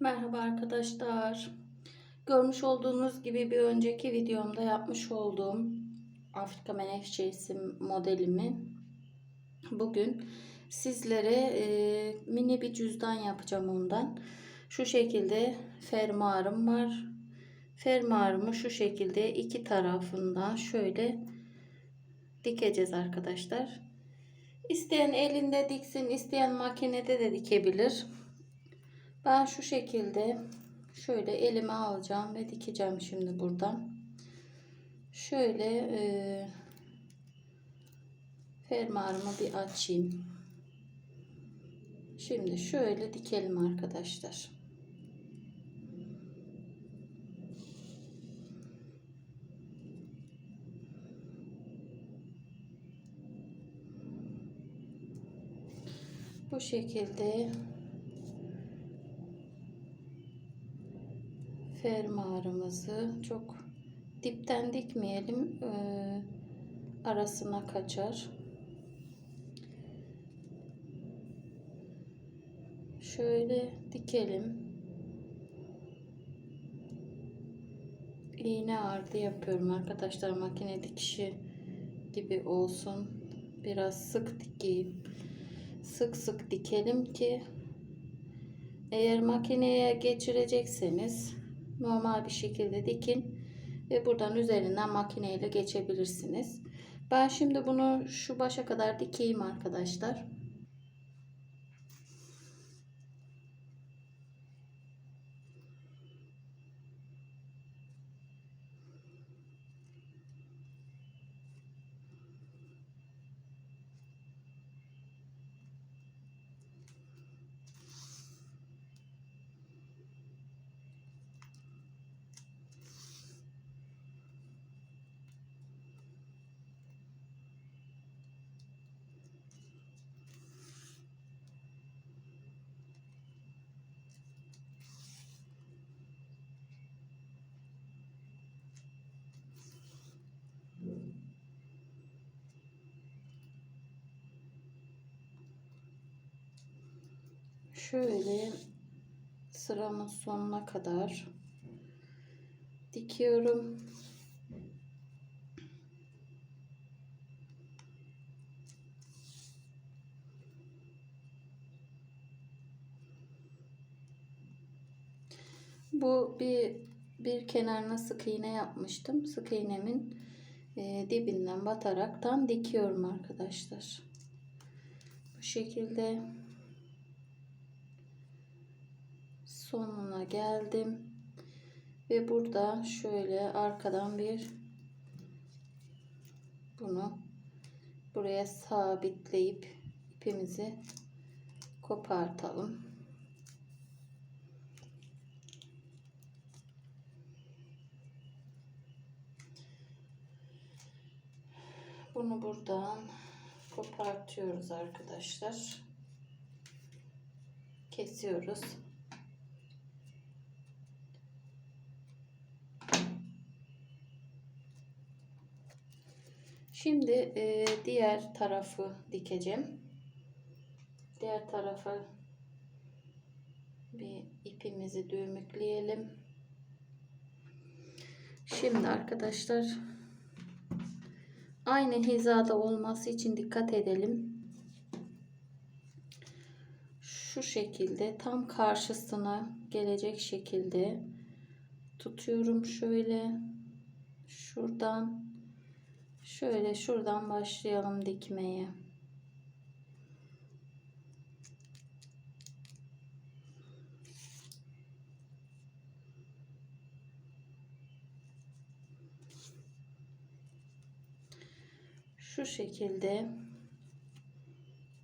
Merhaba arkadaşlar. Görmüş olduğunuz gibi bir önceki videomda yapmış olduğum Afrika menekşesi modelimi bugün sizlere e, mini bir cüzdan yapacağım ondan. Şu şekilde fermuarım var. Fermuarımı şu şekilde iki tarafından şöyle dikeceğiz arkadaşlar. İsteyen elinde diksin, isteyen makinede de dikebilir. Ben şu şekilde şöyle elime alacağım ve dikeceğim şimdi buradan. Şöyle e, fermuarımı bir açayım. Şimdi şöyle dikelim arkadaşlar. Bu şekilde fermuarımızı çok dipten dikmeyelim. Ee, arasına kaçar. Şöyle dikelim. iğne ardı yapıyorum arkadaşlar. Makine dikişi gibi olsun. Biraz sık dikeyim. Sık sık dikelim ki eğer makineye geçirecekseniz normal bir şekilde dikin ve buradan üzerinden makineyle geçebilirsiniz. Ben şimdi bunu şu başa kadar dikeyim arkadaşlar. Şöyle sıramın sonuna kadar dikiyorum. Bu bir bir kenarına sık iğne yapmıştım. Sık iğnemin e, dibinden bataraktan dikiyorum arkadaşlar. Bu şekilde sonuna geldim. Ve burada şöyle arkadan bir bunu buraya sabitleyip ipimizi kopartalım. Bunu buradan kopartıyoruz arkadaşlar. Kesiyoruz. Şimdi e, diğer tarafı dikeceğim. Diğer tarafa bir ipimizi düğümükleyelim. Şimdi arkadaşlar aynı hizada olması için dikkat edelim. Şu şekilde tam karşısına gelecek şekilde tutuyorum şöyle şuradan Şöyle şuradan başlayalım dikmeye. Şu şekilde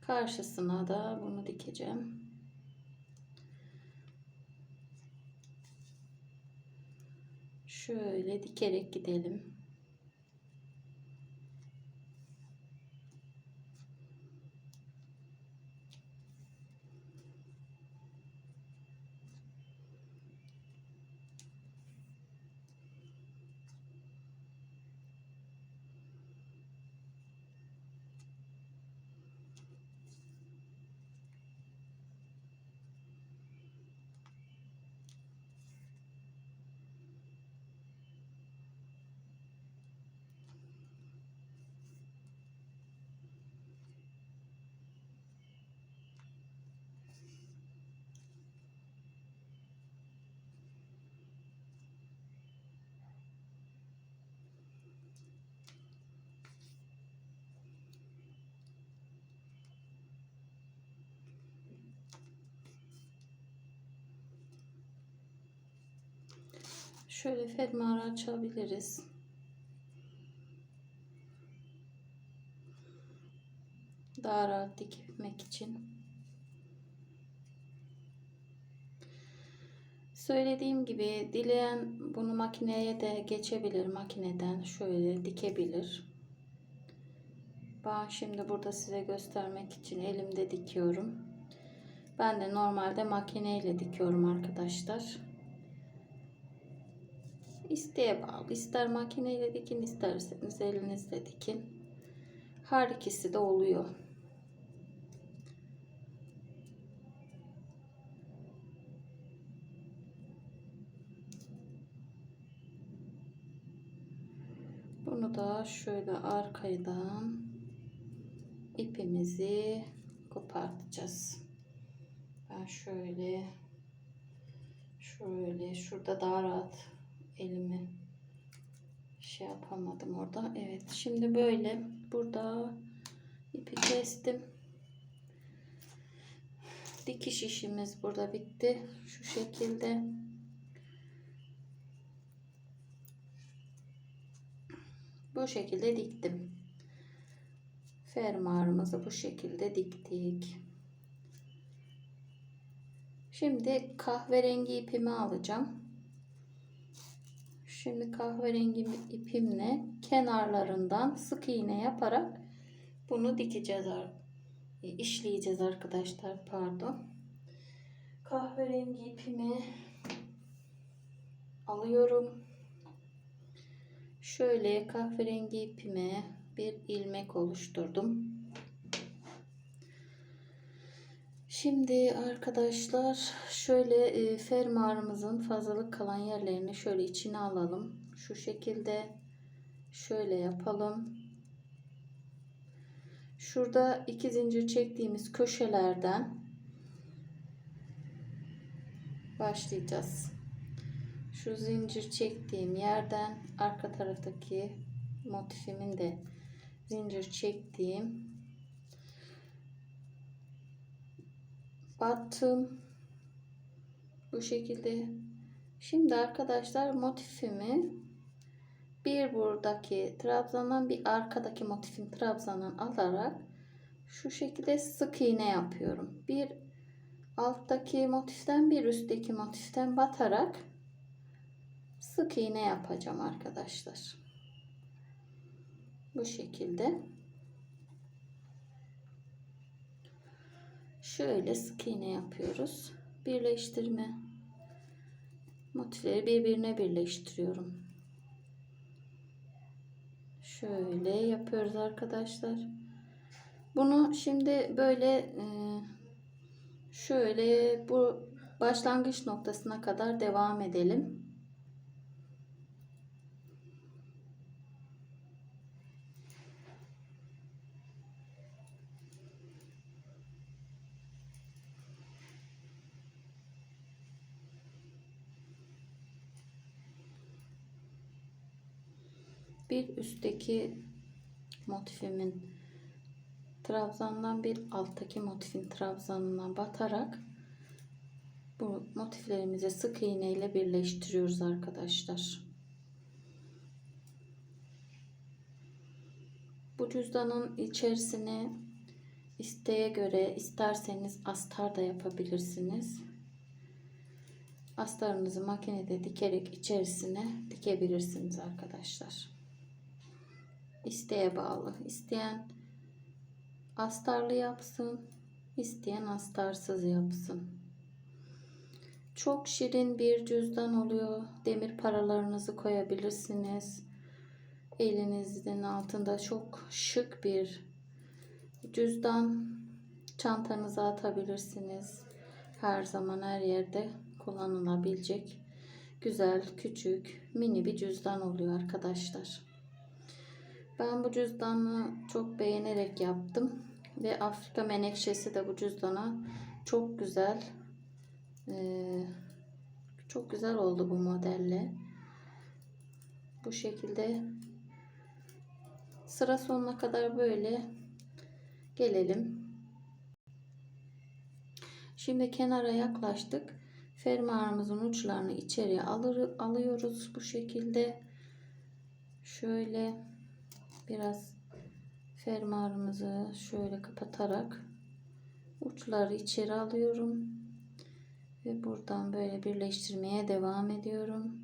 karşısına da bunu dikeceğim. Şöyle dikerek gidelim. Şöyle fermuarı açabiliriz. Daha rahat dikmek için. Söylediğim gibi dileyen bunu makineye de geçebilir. Makineden şöyle dikebilir. Ben şimdi burada size göstermek için elimde dikiyorum. Ben de normalde makineyle dikiyorum arkadaşlar. İsteğe bağlı. İster makineyle dikin isterseniz elinizle dikin. Her ikisi de oluyor. Bunu da şöyle arkadan ipimizi kopartacağız. Ben şöyle şöyle şurada daha rahat elimi şey yapamadım orada. Evet şimdi böyle burada ipi kestim. Dikiş işimiz burada bitti. Şu şekilde. Bu şekilde diktim. Fermuarımızı bu şekilde diktik. Şimdi kahverengi ipimi alacağım. Şimdi kahverengi ipimle kenarlarından sık iğne yaparak bunu dikeceğiz. işleyeceğiz arkadaşlar. Pardon. Kahverengi ipimi alıyorum. Şöyle kahverengi ipime bir ilmek oluşturdum. Şimdi arkadaşlar şöyle e, fermuarımızın fazlalık kalan yerlerini şöyle içine alalım. Şu şekilde şöyle yapalım. Şurada iki zincir çektiğimiz köşelerden başlayacağız. Şu zincir çektiğim yerden arka taraftaki motifimin de zincir çektiğim battım. Bu şekilde. Şimdi arkadaşlar motifimi bir buradaki trabzandan bir arkadaki motifin trabzandan alarak şu şekilde sık iğne yapıyorum. Bir alttaki motiften bir üstteki motiften batarak sık iğne yapacağım arkadaşlar. Bu şekilde şöyle sık iğne yapıyoruz. Birleştirme motifleri birbirine birleştiriyorum. Şöyle yapıyoruz arkadaşlar. Bunu şimdi böyle e, şöyle bu başlangıç noktasına kadar devam edelim. Bir üstteki motifimin trabzandan bir alttaki motifin trabzanına batarak bu motiflerimizi sık iğne ile birleştiriyoruz arkadaşlar. Bu cüzdanın içerisine isteğe göre isterseniz astar da yapabilirsiniz. Astarınızı makinede dikerek içerisine dikebilirsiniz arkadaşlar isteğe bağlı. İsteyen astarlı yapsın, isteyen astarsız yapsın. Çok şirin bir cüzdan oluyor. Demir paralarınızı koyabilirsiniz. Elinizin altında çok şık bir cüzdan. Çantanıza atabilirsiniz. Her zaman her yerde kullanılabilecek güzel, küçük, mini bir cüzdan oluyor arkadaşlar. Ben bu cüzdanı çok beğenerek yaptım. Ve Afrika menekşesi de bu cüzdana çok güzel ee, çok güzel oldu bu modelle. Bu şekilde sıra sonuna kadar böyle gelelim. Şimdi kenara yaklaştık. fermuarımızın uçlarını içeriye alır, alıyoruz bu şekilde. Şöyle biraz fermuarımızı şöyle kapatarak uçları içeri alıyorum ve buradan böyle birleştirmeye devam ediyorum.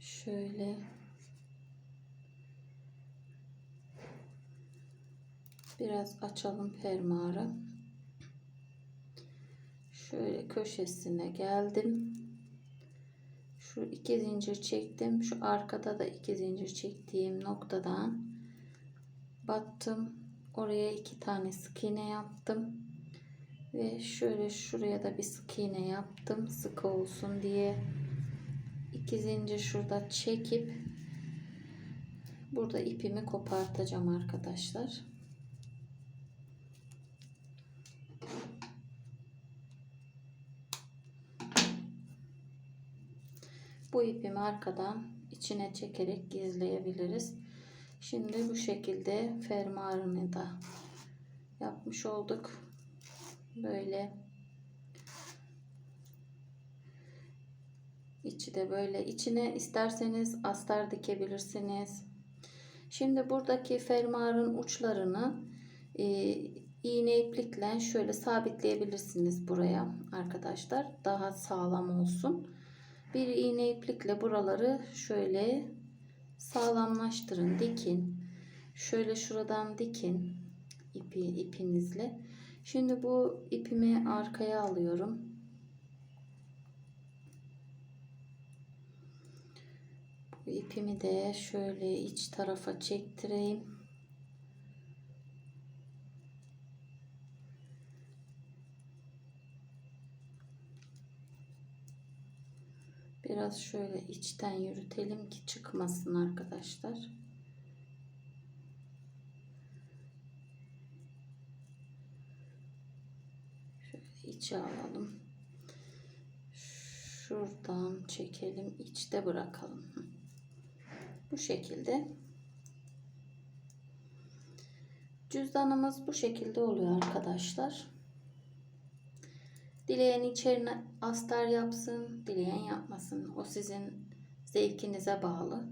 Şöyle biraz açalım fermuarı. Şöyle köşesine geldim. Şu iki zincir çektim. Şu arkada da iki zincir çektiğim noktadan battım. Oraya iki tane sık iğne yaptım. Ve şöyle şuraya da bir sık iğne yaptım. Sık olsun diye. iki zincir şurada çekip burada ipimi kopartacağım arkadaşlar. Bu ipimi arkadan içine çekerek gizleyebiliriz. Şimdi bu şekilde fermuarını da yapmış olduk. Böyle içi de böyle içine isterseniz astar dikebilirsiniz. Şimdi buradaki fermuarın uçlarını e, iğne iplikle şöyle sabitleyebilirsiniz buraya arkadaşlar. Daha sağlam olsun. Bir iğne iplikle buraları şöyle sağlamlaştırın, dikin. Şöyle şuradan dikin ipi ipinizle. Şimdi bu ipimi arkaya alıyorum. Bu ipimi de şöyle iç tarafa çektireyim. Biraz şöyle içten yürütelim ki çıkmasın arkadaşlar. Şöyle içe alalım. Şuradan çekelim. içte bırakalım. Bu şekilde. Cüzdanımız bu şekilde oluyor arkadaşlar. Dileyen içerine astar yapsın, dileyen yapmasın. O sizin zevkinize bağlı.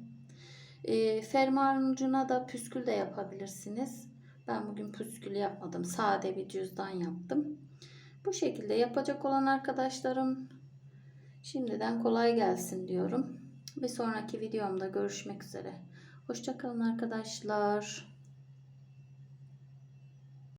E, fermuarın ucuna da püskül de yapabilirsiniz. Ben bugün püskül yapmadım. Sade bir cüzdan yaptım. Bu şekilde yapacak olan arkadaşlarım şimdiden kolay gelsin diyorum. Bir sonraki videomda görüşmek üzere. Hoşçakalın arkadaşlar.